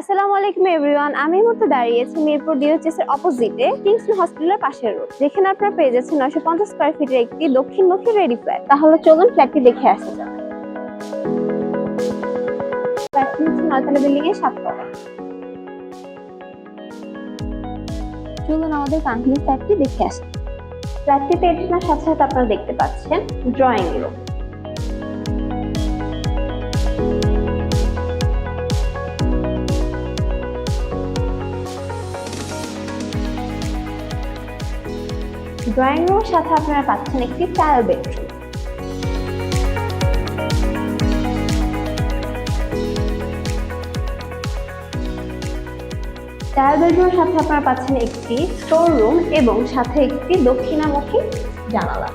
আসসালামু আলাইকুম এভরিওয়ান, আমি মুহূর্তে দাঁড়িয়েছি মিরপুর ডিওএইচএস এর অপোজিটে কিংসটন হসপিটালের পাশের রোড যেখানে আপনারা পেয়ে যাচ্ছেন নয়শো পঞ্চাশ স্কোয়ার ফিটের একটি দক্ষিণমুখী রেডি ফ্ল্যাট তাহলে চলুন ফ্ল্যাটটি দেখে আসা যাক। ফ্ল্যাটটি হচ্ছে চলুন আমাদের কাঙ্ক্ষিত ফ্ল্যাটটি দেখে আসি। ফ্ল্যাটটিতে এটার সাথে সাথে আপনারা দেখতে পাচ্ছেন ড্রয়িং রুম ড্রয়িং রুমের সাথে আপনারা পাচ্ছেন একটি টাইল বেডরুম। টাইল বেডরুমের সাথে আপনারা পাচ্ছেন একটি স্টোর রুম এবং সাথে একটি দক্ষিণামুখী জানালা।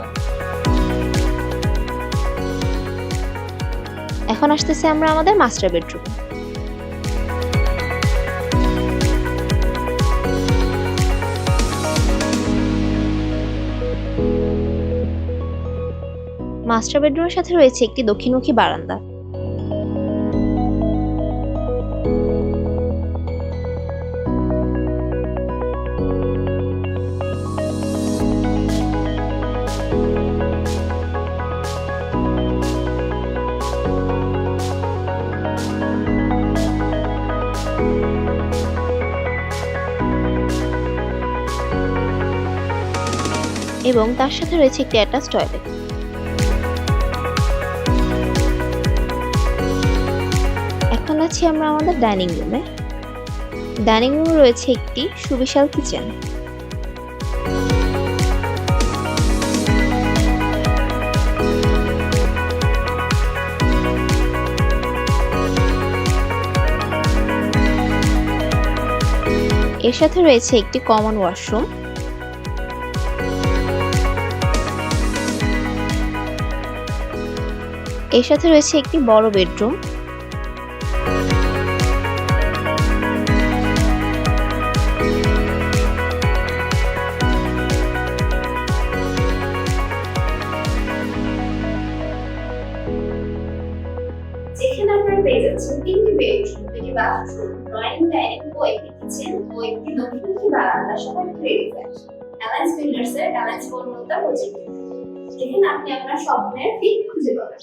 এখন আসতেছি আমরা আমাদের মাস্টার বেডরুম। মাস্টার বেডরুমের সাথে রয়েছে একটি দক্ষিণমুখী বারান্দা। এবং তার সাথে রয়েছে একটি অ্যাটাচ টয়লেট। আছি আমরা আমাদের ডাইনিং রুমে। ডাইনিং রুমে রয়েছে একটি সুবিশাল কিচেন। এর সাথে রয়েছে একটি কমন ওয়াশরুম এর সাথে রয়েছে একটি বড় বেডরুম। যেখানে আপনারা পেয়ে যাচ্ছেন তিনটি বেডরুম দুটি বাথরুম ড্রয়িং ডাইনিং ও একটি কিচেন ও একটি দক্ষিণমুখী বারান্দা সহ রেডি ফ্ল্যাট অ্যালায়েন্স বিল্ডার্স এর অ্যালায়েন্স বর্ণতা প্রজেক্ট যেখানে আপনি আপনার স্বপ্নের ফিট খুঁজে পাবেন।